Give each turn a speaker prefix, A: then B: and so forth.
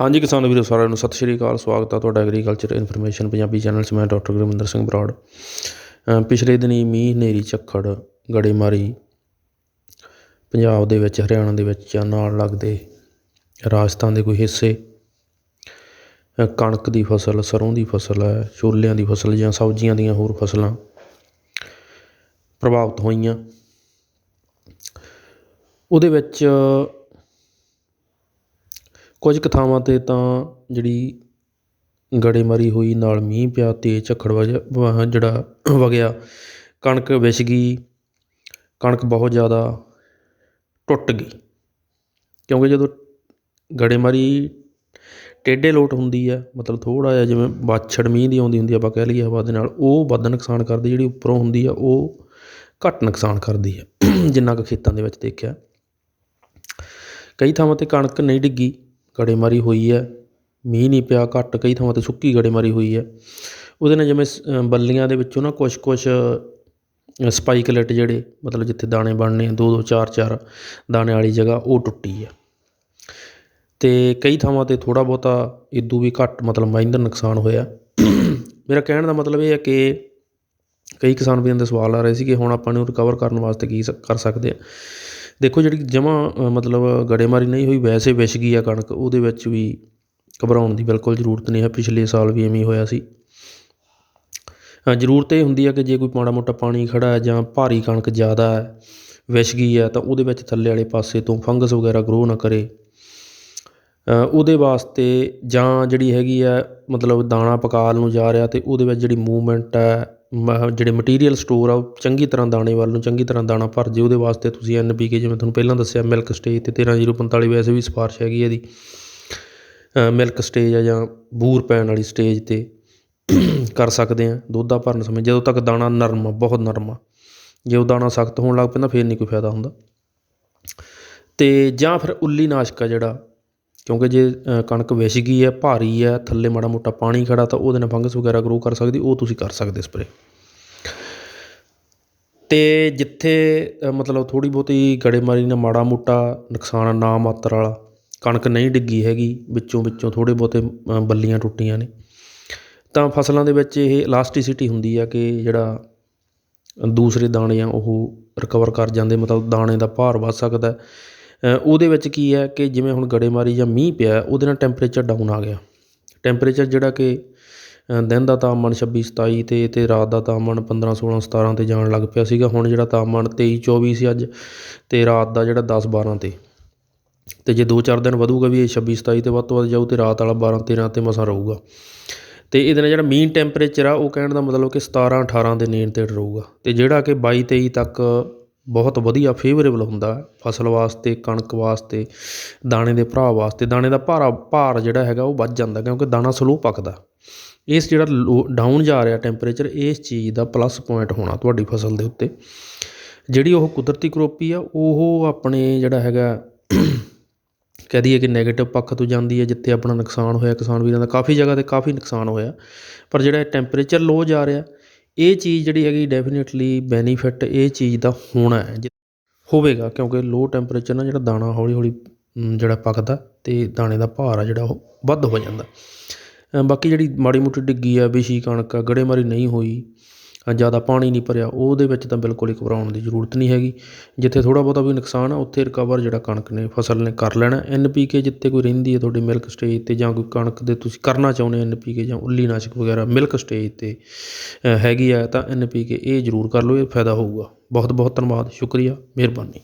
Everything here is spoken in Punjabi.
A: ਹਾਂਜੀ ਕਿਸਾਨ ਵੀਰੋ, ਸਾਰਿਆਂ ਨੂੰ ਸਤਿ ਸ਼੍ਰੀ ਅਕਾਲ। ਸਵਾਗਤ ਹੈ ਤੁਹਾਡਾ ਐਗਰੀਕਲਚਰ ਇਨਫੋਰਮੇਸ਼ਨ ਪੰਜਾਬੀ ਚੈਨਲ 'ਚ। ਮੈਂ ਡਾਕਟਰ ਗੁਰਮਿੰਦਰ ਸਿੰਘ ਬਰਾੜ। ਪਿਛਲੇ ਦਿਨੀ ਮੀਂਹ, ਹਨੇਰੀ, ਝੱਖੜ, ਗੜੇਮਾਰੀ ਪੰਜਾਬ ਦੇ ਵਿੱਚ, ਹਰਿਆਣਾ ਦੇ ਵਿੱਚ ਜਾਂ ਨਾਲ ਲੱਗਦੇ ਰਾਜਸਥਾਨ ਦੇ ਕੋਈ ਹਿੱਸੇ ਕਣਕ ਦੀ ਫਸਲ ਸਰੋਂ ਦੀ ਫਸਲ ਹੈ ਛੋਲਿਆਂ ਦੀ ਫਸਲ ਜਾਂ ਸਬਜ਼ੀਆਂ ਦੀਆਂ ਹੋਰ ਫਸਲਾਂ ਪ੍ਰਭਾਵਿਤ ਹੋਈਆਂ। ਉਹਦੇ ਵਿੱਚ ਕੁਝ ਕੁ ਥਾਵਾਂ 'ਤੇ ਤਾਂ ਜਿਹੜੀ ਗੜੇਮਾਰੀ ਹੋਈ, ਨਾਲ ਮੀਂਹ ਪਿਆ ਤੇਜ਼ ਝੱਖੜ ਵਜ ਵਹ ਜਿਹੜਾ ਵਗਿਆ, ਕਣਕ ਵਿਛ ਗਈ, ਕਣਕ ਬਹੁਤ ਜ਼ਿਆਦਾ ਟੁੱਟ ਗਈ। ਕਿਉਂਕਿ ਜਦੋਂ ਗੜੇਮਾਰੀ ਟੇਢੇ ਲੋਟ ਹੁੰਦੀ ਹੈ ਮਤਲਬ ਥੋੜ੍ਹਾ ਜਿਹਾ ਜਿਵੇਂ ਬਾਛੜ ਮੀਂਹ ਦੀ ਆਉਂਦੀ ਹੁੰਦੀ ਆ, ਆਪਾਂ ਕਹਿ ਲਈਏ ਹਵਾ ਦੇ ਨਾਲ, ਉਹ ਵੱਧ ਨੁਕਸਾਨ ਕਰਦੀ, ਜਿਹੜੀ ਉੱਪਰੋਂ ਹੁੰਦੀ ਆ, ਉਹ ਘੱਟ ਨੁਕਸਾਨ ਕਰਦੀ ਹੈ ਜਿੰਨਾ ਕੁ ਖੇਤਾਂ ਦੇ ਵਿੱਚ ਦੇਖਿਆ। ਕਈ ਥਾਵਾਂ 'ਤੇ ਕਣਕ ਨਹੀਂ ਡਿੱਗੀ। ਗੜੇਮਾਰੀ ਹੋਈ ਹੈ। ਮੀਂਹ ਨਹੀਂ ਪਿਆ, ਘੱਟ ਕਈ ਥਾਵਾਂ 'ਤੇ ਸੁੱਕੀ ਗੜੇਮਾਰੀ ਹੋਈ ਹੈ। ਉਹਦੇ ਨਾਲ ਜਿਵੇਂ ਸ- ਬੱਲੀਆਂ ਦੇ ਵਿੱਚੋਂ ਨਾ ਕੁਛ ਕੁਛ ਸਪਾਈਕਲੇਟ ਜਿਹੜੇ, ਮਤਲਬ ਜਿੱਥੇ ਦਾਣੇ ਬਣਨੇ ਆ, ਦੋ ਦੋ, ਚਾਰ ਚਾਰ ਦਾਣੇ ਵਾਲੀ ਜਗ੍ਹਾ ਉਹ ਟੁੱਟੀ ਹੈ। ਅਤੇ ਕਈ ਥਾਵਾਂ 'ਤੇ ਥੋੜ੍ਹਾ ਬਹੁਤਾ ਇਦੂ ਵੀ ਘੱਟ ਮਤਲਬ ਮਾਇੰਦਰ ਨੁਕਸਾਨ ਹੋਇਆ। ਮੇਰਾ ਕਹਿਣ ਦਾ ਮਤਲਬ ਇਹ ਹੈ ਕਿ ਕਈ ਕਿਸਾਨ ਵੀਰਾਂ ਦੇ ਸਵਾਲ ਆ ਰਹੇ ਸੀ ਕਿ ਹੁਣ ਆਪਾਂ ਨੂੰ ਰਿਕਵਰ ਕਰਨ ਵਾਸਤੇ ਕੀ ਸ- ਕਰ ਸਕਦੇ ਹਾਂ ਦੇਖੋ ਜਿਹੜੀ ਜਮਾਂ ਮਤਲਬ ਗੜੇਮਾਰੀ ਨਹੀਂ ਹੋਈ, ਵੈਸੇ ਵਿਛ ਗਈ ਆ ਕਣਕ, ਉਹਦੇ ਵਿੱਚ ਵੀ ਘਬਰਾਉਣ ਦੀ ਬਿਲਕੁਲ ਜ਼ਰੂਰਤ ਨਹੀਂ ਹੈ ਪਿਛਲੇ ਸਾਲ ਵੀ ਐਵੇਂ ਹੋਇਆ ਸੀ। ਜ਼ਰੂਰਤ ਇਹ ਹੁੰਦੀ ਹੈ ਕਿ ਜੇ ਕੋਈ ਮਾੜਾ ਮੋਟਾ ਪਾਣੀ ਖੜਾ ਜਾਂ ਭਾਰੀ ਕਣਕ ਜ਼ਿਆਦਾ ਹੈ ਵਿਛ ਗਈ ਹੈ, ਤਾਂ ਉਹਦੇ ਵਿੱਚ ਥੱਲੇ ਵਾਲੇ ਪਾਸੇ ਤੋਂ ਫੰਗਸ ਵਗੈਰਾ ਗਰੋ ਨਾ ਕਰੇ। ਉਹਦੇ ਵਾਸਤੇ ਜਾਂ ਜਿਹੜੀ ਹੈਗੀ ਆ, ਮਤਲਬ ਦਾਣਾ ਪਕਾਲ ਨੂੰ ਜਾ ਰਿਹਾ ਅਤੇ ਉਹਦੇ ਵਿੱਚ ਜਿਹੜੀ ਮੂਵਮੈਂਟ ਹੈ ਜਿਹੜੇ ਮਟੀਰੀਅਲ ਸਟੋਰ ਆ, ਉਹ ਚੰਗੀ ਤਰ੍ਹਾਂ ਦਾਣੇ ਵੱਲ ਨੂੰ ਚੰਗੀ ਤਰ੍ਹਾਂ ਦਾਣਾ ਭਰ ਜੇ, ਉਹਦੇ ਵਾਸਤੇ ਤੁਸੀਂ ਐਨ ਪੀ ਕੇ ਜਿਵੇਂ ਤੁਹਾਨੂੰ ਪਹਿਲਾਂ ਦੱਸਿਆ ਮਿਲਕ ਸਟੇਜ ਤੇ 13045 ਵੈਸੇ ਵੀ ਸਿਫਾਰਿਸ਼ ਹੈਗੀ ਇਹਦੀ। ਮਿਲਕ ਸਟੇਜ ਆ ਜਾਂ ਬੂਰ ਪੈਣ ਵਾਲੀ ਸਟੇਜ ਤੇ ਕਰ ਸਕਦੇ ਆ, ਦੁੱਧਾ ਭਰਨ ਸਮੇਂ। ਜਦੋਂ ਤੱਕ ਦਾਣਾ ਨਰਮ ਆ, ਬਹੁਤ ਨਰਮ ਆ। ਜੇ ਉਹ ਦਾਣਾ ਸਖਤ ਹੋਣ ਲੱਗ ਪੈਂਦਾ ਫਿਰ ਨਹੀਂ ਕੋਈ ਫਾਇਦਾ ਹੁੰਦਾ। ਤੇ ਜਾਂ ਫਿਰ ਉੱਲੀ ਨਾਸ਼ਕ ਆ ਜਿਹੜਾ ਕਿਉਂਕਿ ਜੇ ਕਣਕ ਵਿਛ ਗਈ ਹੈ, ਭਾਰੀ ਹੈ, ਥੱਲੇ ਮਾੜਾ ਮੋਟਾ ਪਾਣੀ ਖੜ੍ਹਾ ਤਾਂ ਉਹਦੇ ਨਾਲ ਫੰਗਸ ਵਗੈਰਾ ਗਰੋ ਕਰ ਸਕਦੀ, ਉਹ ਤੁਸੀਂ ਕਰ ਸਕਦੇ ਸਪਰੇ ਅਤੇ ਜਿੱਥੇ ਮਤਲਬ ਥੋੜ੍ਹੀ ਬਹੁਤੀ ਗੜੇਮਾਰੀ ਨਾਲ ਮਾੜਾ ਮੋਟਾ ਨੁਕਸਾਨ ਨਾ ਮਾਤਰ ਵਾਲਾ, ਕਣਕ ਨਹੀਂ ਡਿੱਗੀ ਹੈਗੀ, ਵਿੱਚੋਂ ਵਿੱਚੋਂ ਥੋੜ੍ਹੇ ਬਹੁਤੇ ਬੱਲੀਆਂ ਟੁੱਟੀਆਂ ਨੇ, ਤਾਂ ਫਸਲਾਂ ਦੇ ਵਿੱਚ ਇਹ ਇਲਾਸਟੀਸਿਟੀ ਹੁੰਦੀ ਆ ਕਿ ਜਿਹੜਾ ਦੂਸਰੇ ਦਾਣੇ ਆ, ਉਹ ਰਿਕਵਰ ਕਰ ਜਾਂਦੇ, ਮਤਲਬ ਦਾਣੇ ਦਾ ਭਾਰ ਵੱਧ ਸਕਦਾ ਉਹਦੇ ਵਿੱਚ ਕੀ ਹੈ ਕਿ ਜਿਵੇਂ ਹੁਣ ਗੜੇਮਾਰੀ ਜਾਂ ਮੀਂਹ ਪਿਆ, ਉਹਦੇ ਨਾਲ ਟੈਂਪਰੇਚਰ ਡਾਊਨ ਆ ਗਿਆ। ਟੈਂਪਰੇਚਰ ਜਿਹੜਾ ਕਿ ਦਿਨ ਦਾ ਤਾਪਮਾਨ 26 27 ਤੇ ਅਤੇ ਰਾਤ ਦਾ ਤਾਪਮਾਨ 15 16 17 ਤੇ ਜਾਣ ਲੱਗ ਪਿਆ ਸੀਗਾ। ਹੁਣ ਜਿਹੜਾ ਤਾਪਮਾਨ ਤੇਈ, ਚੌਵੀ ਸੀ ਅੱਜ ਅਤੇ ਰਾਤ ਦਾ ਜਿਹੜਾ 10 12 ਤੇ। ਅਤੇ ਜੇ 2-4 ਦਿਨ ਵਧੂਗਾ ਵੀ ਇਹ 26 27 ਤੇ ਵੱਧ ਤੋਂ ਵੱਧ ਜਾਊ ਅਤੇ ਰਾਤ ਵਾਲਾ 12 13 ਤੇ ਮਸਾਂ ਰਹੂਗਾ। ਅਤੇ ਇਹਦੇ ਨਾਲ ਜਿਹੜਾ ਮੀਨ ਟੈਂਪਰੇਚਰ ਆ, ਉਹ ਕਹਿਣ ਦਾ ਮਤਲਬ ਕਿ 17 18 ਦੇ ਨੇੜ ਤੇੜ ਰਹੂਗਾ ਅਤੇ ਜਿਹੜਾ ਕਿ ਬਾਈ ਤੇਈ ਤੱਕ ਬਹੁਤ ਵਧੀਆ ਫੇਵਰੇਬਲ ਹੁੰਦਾ ਫਸਲ ਵਾਸਤੇ, ਕਣਕ ਵਾਸਤੇ, ਦਾਣੇ ਦੇ ਭਰਾ ਵਾਸਤੇ। ਦਾਣੇ ਦਾ ਭਾਰਾ, ਭਾਰ ਜਿਹੜਾ ਹੈਗਾ ਉਹ ਵੱਧ ਜਾਂਦਾ ਕਿਉਂਕਿ ਦਾਣਾ ਸਲੋ ਪੱਕਦਾ। ਇਸ ਜਿਹੜਾ ਡਾਊਨ ਜਾ ਰਿਹਾ ਟੈਂਪਰੇਚਰ ਇਸ ਚੀਜ਼ ਦਾ ਪਲੱਸ ਪੁਆਇੰਟ ਹੋਣਾ ਤੁਹਾਡੀ ਫਸਲ ਦੇ ਉੱਤੇ। ਜਿਹੜੀ ਉਹ ਕੁਦਰਤੀ ਕਰੋਪੀ ਆ, ਉਹ ਆਪਣੇ ਜਿਹੜਾ ਹੈਗਾ, ਕਹਿ ਦਈਏ ਕਿ ਨੈਗੇਟਿਵ ਪੱਖ ਤੋਂ ਜਾਂਦੀ ਹੈ, ਜਿੱਥੇ ਆਪਣਾ ਨੁਕਸਾਨ ਹੋਇਆ, ਕਿਸਾਨ ਵੀਰਾਂ ਦਾ ਕਾਫੀ ਜਗ੍ਹਾ ਤੇ ਕਾਫੀ ਨੁਕਸਾਨ ਹੋਇਆ। ਪਰ ਜਿਹੜਾ ਟੈਂਪਰੇਚਰ ਲੋ ਜਾ ਰਿਹਾ ਇਹ ਚੀਜ਼ ਜਿਹੜੀ ਹੈਗੀ ਡੈਫੀਨੇਟਲੀ ਬੈਨੀਫਿਟ ਇਹ ਚੀਜ਼ ਦਾ ਹੋਣਾ ਹੈ, ਜਿ- ਹੋਵੇਗਾ, ਕਿਉਂਕਿ ਲੋਅ ਟੈਂਪਰੇਚਰ ਨਾਲ ਜਿਹੜਾ ਦਾਣਾ ਹੌਲੀ ਹੌਲੀ ਜਿਹੜਾ ਪੱਕਦਾ ਅਤੇ ਦਾਣੇ ਦਾ ਭਾਰ ਆ ਜਿਹੜਾ ਉਹ ਵੱਧ ਹੋ ਜਾਂਦਾ। ਬਾਕੀ ਜਿਹੜੀ ਮਾੜੀ ਮੋਟੀ ਡਿੱਗੀ ਆ, ਵਿਸ਼ੀ ਕਣਕ ਆ ਗੜੇਮਾਰੀ ਨਹੀਂ ਹੋਈ ਜ਼ਿਆਦਾ ਪਾਣੀ ਨਹੀਂ ਭਰਿਆ, ਉਹਦੇ ਵਿੱਚ ਤਾਂ ਬਿਲਕੁਲ ਹੀ ਘਬਰਾਉਣ ਦੀ ਜ਼ਰੂਰਤ ਨਹੀਂ ਹੈਗੀ। ਜਿੱਥੇ ਥੋੜ੍ਹਾ ਬਹੁਤਾ ਵੀ ਨੁਕਸਾਨ ਆ, ਉੱਥੇ ਰਿਕਵਰ ਜਿਹੜਾ ਕਣਕ ਨੇ, ਫਸਲ ਨੇ ਕਰ ਲੈਣਾ। ਐੱਨ ਪੀ ਕੇ ਜਿੱਥੇ ਕੋਈ ਰਹਿੰਦੀ ਹੈ ਤੁਹਾਡੀ ਮਿਲਕ ਸਟੇਜ ਤੇ ਜਾਂ ਕੋਈ ਕਣਕ ਦੇ ਤੁਸੀਂ ਕਰਨਾ ਚਾਹੁੰਦੇ ਐੱਨ ਪੀ ਕੇ ਜਾਂ ਉੱਲੀ ਨਾਸ਼ਕ ਵਗੈਰਾ ਮਿਲਕ ਸਟੇਜ ਤੇ ਹੈਗੀ ਆ, ਤਾਂ ਐੱਨ ਪੀ ਕੇ ਇਹ ਜ਼ਰੂਰ ਕਰ ਲਓ, ਇਹ ਫਾਇਦਾ ਹੋਊਗਾ। ਬਹੁਤ ਬਹੁਤ ਧੰਨਵਾਦ, ਸ਼ੁਕਰੀਆ, ਮਿਹਰਬਾਨੀ।